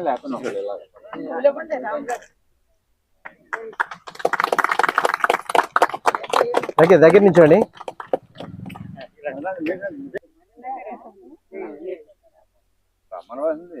లేకుండా ఒకళ్ళు ఇలాగ. దగ్గర దగ్గర నుంచోండి. మనవాడింది.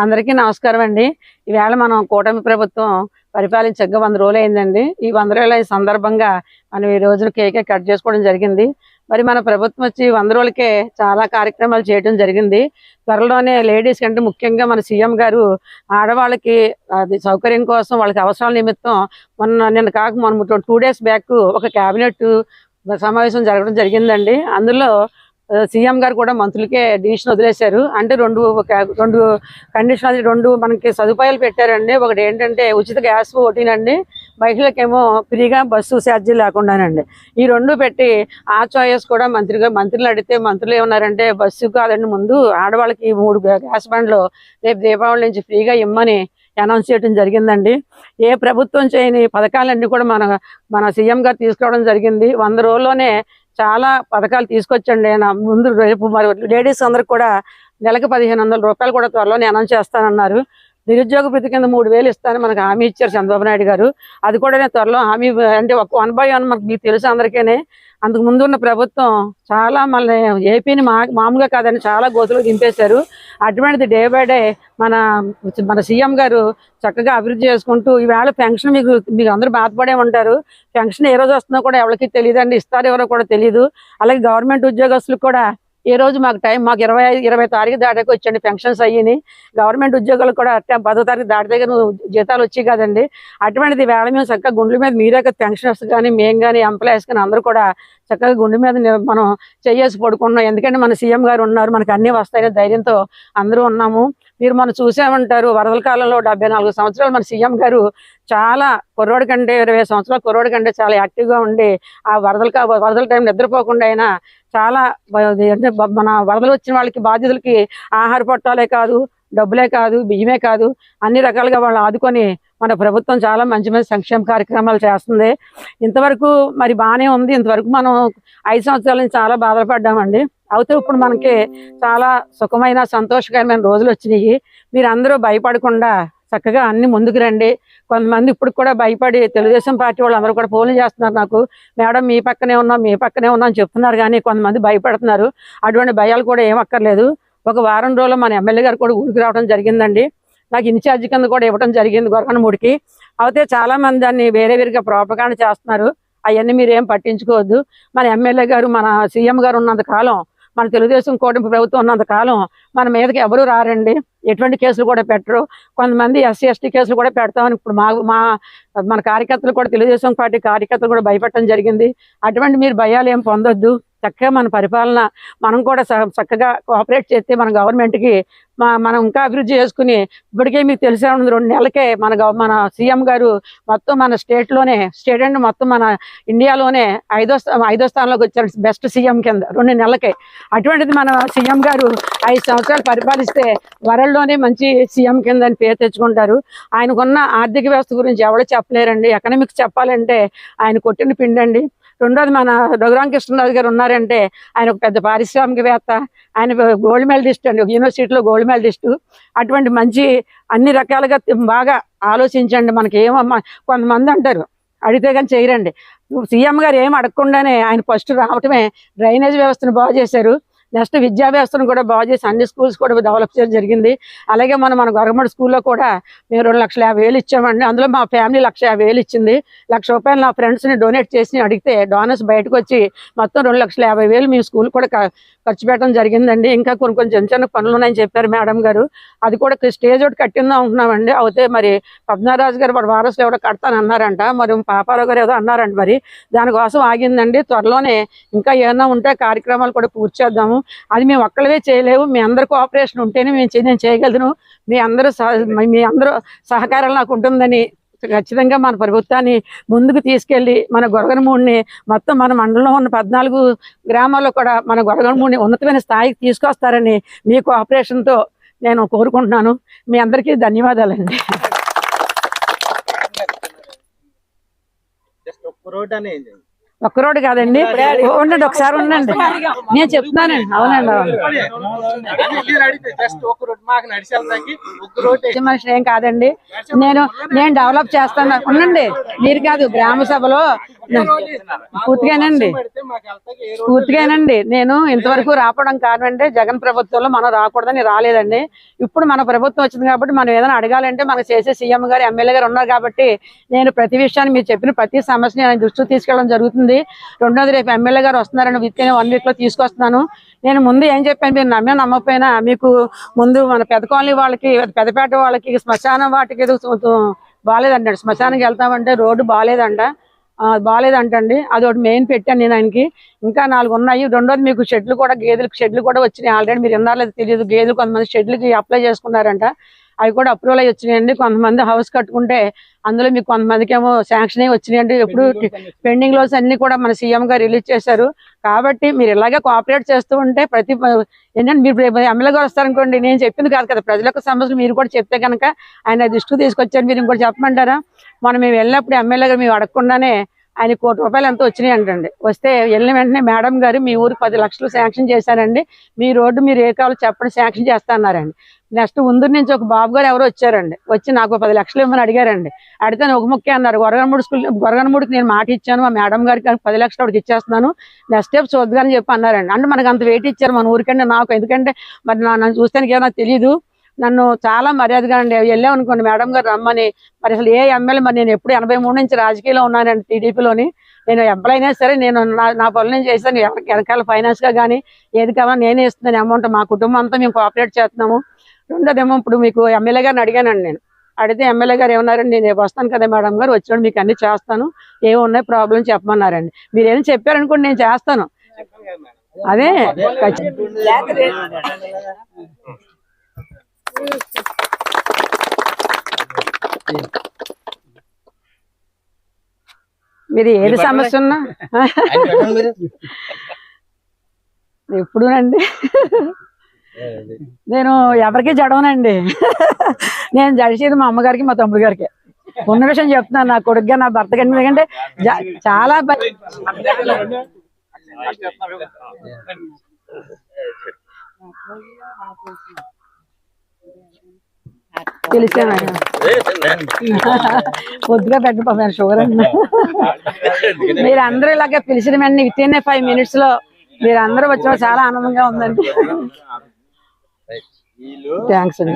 అందరికీ నమస్కారం అండి. ఈవేళ మనం కూటమి ప్రభుత్వం పరిపాలించగా వంద రోజులు అయిందండి ఈ వంద రోజుల సందర్భంగా మనం ఈ రోజున కేక్ కట్ చేసుకోవడం జరిగింది. మరి మన ప్రభుత్వం వచ్చి వంద రోజులకే చాలా కార్యక్రమాలు చేయడం జరిగింది. త్వరలోనే లేడీస్ కంటే ముఖ్యంగా మన సీఎం గారు ఆడవాళ్ళకి అది సౌకర్యం కోసం వాళ్ళకి అవసరాల నిమిత్తం మొన్న నిన్న కాక మొన్న టూ డేస్ బ్యాక్ ఒక కేబినెట్ సమావేశం జరగడం జరిగిందండి. అందులో సీఎం గారు కూడా మంత్రులకే డివిజన్ వదిలేశారు. అంటే రెండు ఒక రెండు కండిషన్ అది రెండు మనకి సదుపాయాలు పెట్టారండి. ఒకటి ఏంటంటే ఉచిత గ్యాస్ ఒకటినండి మహిళలకేమో ఫ్రీగా బస్సు ఛార్జీ లేకుండానండి. ఈ రెండు పెట్టి ఆ చాయిస్ కూడా మంత్రిగా మంత్రులు అడిగితే మంత్రులు ఏమన్నారంటే బస్సు కాదండి ముందు ఆడవాళ్ళకి మూడు గ్యాస్ బండ్లు రేపు దీపావళి నుంచి ఫ్రీగా ఇమ్మని అనౌన్స్ చేయడం జరిగిందండి. ఏ ప్రభుత్వం చేయని పథకాలన్నీ కూడా మన మన సీఎం గారు తీసుకురావడం జరిగింది. వంద రోజుల్లోనే చాలా పథకాలు తీసుకొచ్చండి. ఆయన ముందు రేపు మరి లేడీస్ అందరికి కూడా నెలకు పదిహేను రూపాయలు కూడా త్వరలోనే అనౌన్స్ చేస్తానన్నారు. నిరుద్యోగ భృతి కింద మూడు వేలు ఇస్తానని మనకు హామీ ఇచ్చారు చంద్రబాబు నాయుడు గారు. అది కూడా నేను త్వరలో హామీ అంటే ఒక వన్ బై వన్ మనకు మీకు తెలుసు అందరికీనే. అందుకు ముందు ఉన్న ప్రభుత్వం చాలా మళ్ళీ ఏపీని మా మామూలుగా కాదని చాలా గోతులు దింపేశారు. అటువంటిది డే బై డే మన మన సీఎం గారు చక్కగా అభివృద్ధి చేసుకుంటూ ఈవేళ పెన్షన్ మీకు మీకు అందరూ బాధపడే ఉంటారు. పెన్షన్ ఏ రోజు వస్తుందో కూడా ఎవరికి తెలియదు అండి ఇస్తారు ఎవరో కూడా తెలియదు అలాగే గవర్నమెంట్ ఉద్యోగస్తులకు కూడా ఈ రోజు మాకు టైం మాకు ఇరవై ఐదు ఇరవై తారీఖు దాటాకి వచ్చండి పెన్షన్స్ అయ్యి గవర్నమెంట్ ఉద్యోగాలు కూడా అట్టే పదో తారీఖు దాటి దగ్గర జీతాలు వచ్చాయి కదండి. అటువంటిది వేళ మేము చక్కగా గుండెల మీద మీరే పెన్షనర్స్ కానీ మేము కానీ ఎంప్లాయీస్ కానీ అందరూ కూడా చక్కగా గుండె మీద మనం చేయాల్సి పడుకున్నాం ఎందుకంటే మన సీఎం గారు ఉన్నారు మనకు అన్ని వస్తాయనే ధైర్యంతో అందరూ ఉన్నాము. మీరు మనం చూసామంటారు వరదల కాలంలో డెబ్బై నాలుగు సంవత్సరాలు మన సీఎం గారు చాలా కుర్రోడి కంటే ఇరవై సంవత్సరాలు కుర్రోడి కంటే చాలా యాక్టివ్గా ఉండి ఆ వరదల వరదల టైం నిద్రపోకుండా అయినా చాలా అంటే మన వరదలు వచ్చిన వాళ్ళకి బాధ్యతలకి ఆహార పొట్టాలే కాదు డబ్బులే కాదు బియ్యమే కాదు అన్ని రకాలుగా వాళ్ళు ఆదుకొని మన ప్రభుత్వం చాలా మంచి మంచి సంక్షేమ కార్యక్రమాలు చేస్తుంది. ఇంతవరకు మరి బాగానే ఉంది. ఇంతవరకు మనం ఐదు సంవత్సరాల నుంచి చాలా బాధపడ్డామండి అయితే ఇప్పుడు మనకి చాలా సుఖమైన సంతోషకరమైన రోజులు వచ్చినాయి. మీరు అందరూ భయపడకుండా చక్కగా అన్ని ముందుకు రండి. కొంతమంది ఇప్పుడు కూడా భయపడి తెలుగుదేశం పార్టీ వాళ్ళు అందరూ కూడా ఫోన్లు చేస్తున్నారు నాకు. మేడం మీ పక్కనే ఉన్నాం మీ పక్కనే ఉన్నాం అని చెప్తున్నారు కానీ కొంతమంది భయపడుతున్నారు. అటువంటి భయాలు కూడా ఏం అక్కర్లేదు. ఒక వారం రోజుల్లో మన ఎమ్మెల్యే గారు కూడా ఊరికి రావడం జరిగిందండి. నాకు ఇన్ఛార్జ్ కింద కూడా ఇవ్వడం జరిగింది గొరకనమూడికి అయితే చాలా మంది దాన్ని వేరే వేరుగా ప్రోపకాండ చేస్తున్నారు. అవన్నీ మీరు ఏం పట్టించుకోవద్దు. మన ఎమ్మెల్యే గారు మన సీఎం గారు ఉన్నంత కాలం మన తెలుగుదేశం కూటమి ప్రభుత్వం ఉన్నంత కాలం మన మీదకి ఎవరు రారండి. ఎటువంటి కేసులు కూడా పెట్టరు. కొంతమంది ఎస్సీ ఎస్టీ కేసులు కూడా పెడతామని ఇప్పుడు మా మా మన కార్యకర్తలు కూడా తెలుగుదేశం పార్టీ కార్యకర్తలు కూడా భయపెట్టడం జరిగింది. అటువంటి మీరు భయాలు ఏం పొందొద్దు. చక్కగా మన పరిపాలన మనం కూడా చక్కగా కోఆపరేట్ చేస్తే మన గవర్నమెంట్కి మా మనం ఇంకా అభివృద్ధి చేసుకుని ఇప్పటికే మీకు తెలిసే ఉంది రెండు నెలలకే మన గవ- మన సీఎం గారు మొత్తం మన స్టేట్లోనే స్టేట్ అండ్ మొత్తం మన ఇండియాలోనే ఐదో ఐదో స్థానంలోకి వచ్చారు బెస్ట్ సీఎం కింద రెండు నెలలకే. అటువంటిది మన సీఎం గారు ఐదు సంవత్సరాలు పరిపాలిస్తే వరల్డ్లోనే మంచి సీఎం కింద అని పేరు తెచ్చుకుంటారు. ఆయనకున్న ఆర్థిక వ్యవస్థ గురించి ఎవరు చెప్పలేరండి. ఎకనామిక్స్ చెప్పాలంటే ఆయన కొట్టిన పిండండి. రెండోది మన రఘురామ కృష్ణరాజు గారు ఉన్నారంటే ఆయన ఒక పెద్ద పారిశ్రామికవేత్త ఆయన గోల్డ్ మెడలిస్ట్ అండి యూనివర్సిటీలో గోల్డ్ మెడలిస్ట్. అటువంటి మంచి అన్ని రకాలుగా బాగా ఆలోచించండి మనకి ఏమమ్మా కొంతమంది అంటారు. అడిగితే కానీ చేయరండి. సీఎం గారు ఏం అడగకుండానే ఆయన ఫస్ట్ రావటమే డ్రైనేజ్ వ్యవస్థను బాగు చేశారు. నెక్స్ట్ విద్యా వ్యవస్థను కూడా బాగు చేసి అన్ని స్కూల్స్ కూడా డెవలప్ చేయడం జరిగింది. అలాగే మనం మన గవర్నమెంట్ స్కూల్లో కూడా మేము రెండు లక్షల యాభై వేలు ఇచ్చామండి. అందులో మా ఫ్యామిలీ లక్ష యాభై వేలు ఇచ్చింది. లక్ష రూపాయలు నా ఫ్రెండ్స్ని డొనేట్ చేసి అడిగితే డోనర్స్ బయటకు వచ్చి మొత్తం రెండు లక్షల యాభై వేలు మేము స్కూల్ కూడా ఖర్చు పెట్టడం జరిగిందండి. ఇంకా కొన్ని కొన్ని చిన్న చిన్న పనులు ఉన్నాయని చెప్పారు మేడం గారు. అది కూడా స్టేజ్ ఒకటి కట్టిందా ఉంటున్నామండి అయితే మరి పద్మనారాజు గారు వాడు వారసులు ఎవరో కడతానన్నారంట మరి పాపారావు గారు ఏదో అన్నారంట మరి. దానికోసం ఆగిందండి. త్వరలోనే ఇంకా ఏమైనా ఉంటే కార్యక్రమాలు కూడా పూర్తి చేద్దాము. అది మేము ఒక్కళ్ళవే చేయలేము మీ అందరి కోఆపరేషన్ ఉంటేనే మేము నేను చేయగలను. మీ అందరూ సహ- మీ అందరూ సహకారం నాకు ఉంటుందని ఖచ్చితంగా మన ప్రభుత్వాన్ని ముందుకు తీసుకెళ్ళి మన గొరగనమూడిని మొత్తం మన మండలంలో ఉన్న పద్నాలుగు గ్రామాల్లో కూడా మన గొరగనమూడిని ఉన్నతమైన స్థాయికి తీసుకొస్తారని మీ కోఆపరేషన్తో నేను కోరుకుంటున్నాను. మీ అందరికీ ధన్యవాదాలండి. జస్ట్ ఒక్క రోడ్ అనేది ఒక్క రోడ్డు కాదండి ఉండండి ఒకసారి ఉండండి. నేను చెప్తున్నానండి. అవునండి అవును. మనిషిని ఏం కాదండి. నేను నేను డెవలప్ చేస్తాను. ఉండండి. మీరు కాదు గ్రామ సభలో పూర్తిగానండి. పూర్తిగానండి. నేను ఇంతవరకు రావడం కారణం అంటే జగన్ ప్రభుత్వంలో మనం రాకూడదని రాలేదండి. ఇప్పుడు మన ప్రభుత్వం వచ్చింది కాబట్టి మనం ఏదైనా అడగాలంటే మనకు చేసే సీఎం గారు ఎమ్మెల్యే గారు ఉన్నారు కాబట్టి నేను ప్రతి విషయాన్ని మీరు చెప్పిన ప్రతి సమస్యని ఆయన దృష్టికి తీసుకెళ్ళడం జరుగుతుంది. రెండోది రేపు ఎమ్మెల్యే గారు వస్తున్నారని విత్ ఇన్ వన్ వీక్లో తీసుకొస్తున్నాను. నేను ముందు ఏం చెప్పాను మీరు నమ్మే నమ్మకపోయినా మీకు ముందు మన పెద్ద కాలనీ వాళ్ళకి పెద్దపేట వాళ్ళకి శ్మశానం వాటికి ఏదో బాగాలేదంటాడు. శ్మశానానికి వెళ్తామంటే రోడ్డు బాగాలేదంట. బాగాలేదంటండి అది ఒకటి మెయిన్ పెట్టాను నేను ఆయనకి. ఇంకా నాలుగు ఉన్నాయి. రెండోది మీకు షెడ్లు కూడా గేదెలకు షెడ్లు కూడా వచ్చినాయి. ఆల్రెడీ మీరు విన్నారో తెలియదు. గేదెలు కొంతమంది షెడ్లకి అప్లై చేసుకున్నారంట. అవి కూడా అప్రూవల్ అయ్యి వచ్చినాయండి. కొంతమంది హౌస్ కట్టుకుంటే అందులో మీకు కొంతమందికి ఏమో శాంక్షన్ అయ్యి వచ్చినాయండి. ఇప్పుడు పెండింగ్ లోన్స్ అన్ని కూడా మన సీఎం గారు రిలీజ్ చేశారు. కాబట్టి మీరు ఇలాగే కోఆపరేట్ చేస్తూ ఉంటే ప్రతి ఏంటంటే మీరు ఎమ్మెల్యే గారు వస్తారనుకోండి నేను చెప్పింది కాదు కదా. ప్రజల యొక్క సమస్యలు మీరు కూడా చెప్తే కనుక ఆయన దృష్టికి తీసుకొచ్చారు మీరు ఇంకోటి చెప్పమంటారా? మనం మేము వెళ్ళినప్పుడు ఎమ్మెల్యే గారు మేము అడగకుండానే ఆయన కోటి రూపాయలు ఎంతో వచ్చినాయి అంటండి. వస్తే వెళ్ళిన వెంటనే మేడం గారు మీ ఊరు పది లక్షలు శాంక్షన్ చేశారండి. మీ రోడ్డు మీరు ఏ కావాలో చెప్పండి శాంక్షన్ చేస్తా అన్నారండి. నెక్స్ట్ ఉందూరు నుంచి ఒక బాబు గారు ఎవరో వచ్చారండి. వచ్చి నాకు పది లక్షలు ఇవ్వమని అడిగారండి. అడిగితే నేను ఒక ముఖ్య అన్నారు గొరగనమూడి స్కూల్ గొరగనమూడికి నేను మాట ఇచ్చాను మా మేడం గారికి పది లక్షలు ఆవిడకి ఇచ్చేస్తున్నాను. నెక్స్ట్ స్టెప్ చూద్దామని చెప్పి అన్నారండి. అంటే మనకు అంత వెయిట్ ఇచ్చారు మన ఊరికంటే నాకు ఎందుకంటే మరి నన్ను చూస్తానికి ఏమో తెలియదు నన్ను చాలా మర్యాదగా అండి. వెళ్ళాం అనుకోండి మేడం గారు రమ్మని. మరి అసలు ఏ ఎమ్మెల్యే మరి నేను ఎప్పుడు ఎనభై మూడు నుంచి రాజకీయాల్లో ఉన్నానండి టీడీపీలోని. నేను ఎంప్లాయ్ అయినా సరే నేను నా నా పనులు నేను చేస్తాను ఎవరికి వెనకాల ఫైనాన్స్గా కానీ ఏది కావాలో నేనే ఇస్తున్నాను అమౌంట్. మా కుటుంబం అంతా మేము కోఆపరేట్ చేస్తున్నాము. రెండోదేమో ఇప్పుడు మీకు ఎమ్మెల్యే గారిని అడిగానండి నేను. అడిగితే ఎమ్మెల్యే గారు ఏమన్నారండి? నేను వస్తాను కదా మేడం గారు వచ్చినప్పుడు మీకు అన్ని చేస్తాను. ఏమి ఉన్నాయి ప్రాబ్లం చెప్పమన్నారండి. మీరు ఏం చెప్పారనుకోండి నేను చేస్తాను. అదే. మీరు ఏది సమస్య ఉన్నా? ఎప్పుడునండి నేను ఎవరికి జడవనండి. నేను జడిసేది మా అమ్మగారికి మా తమ్ముడు గారికి ఉన్న విషయం చెప్తున్నాను నా కొడుకుగా నా భర్త గారి ఎందుకంటే జా- చాలా బ- తెలిసాను పొద్దుగా పెట్ట షుగర్ అండి మీరు అందరూ ఇలాగే పిలిచిన వెంటనే విత్ ఇన్ ఫైవ్ మినిట్స్లో మీరు అందరూ వచ్చిన చాలా ఆనందంగా ఉందండి. థ్యాంక్స్ అండి.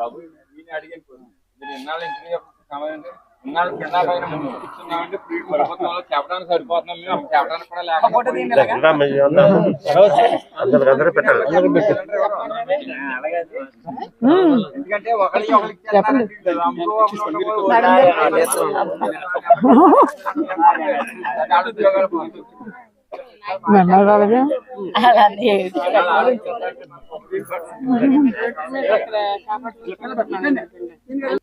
బాబు ఈయన అడిగాను పోనీ. మీరు ఇన్నాళ్ళు ఇంటికి సమయం ఇన్నాళ్ళు పిల్లలైన ముందు కూర్చున్నామంటే ఇప్పుడు ఈ ప్రభుత్వంలో చెప్పడానికి సరిపోతున్నాం మేము చెప్పడానికి కూడా లేకపోతే అందరూ పెట్టాలి. ఎందుకంటే ఒకరికి ఒకరికి చెప్పండి రాలేదా?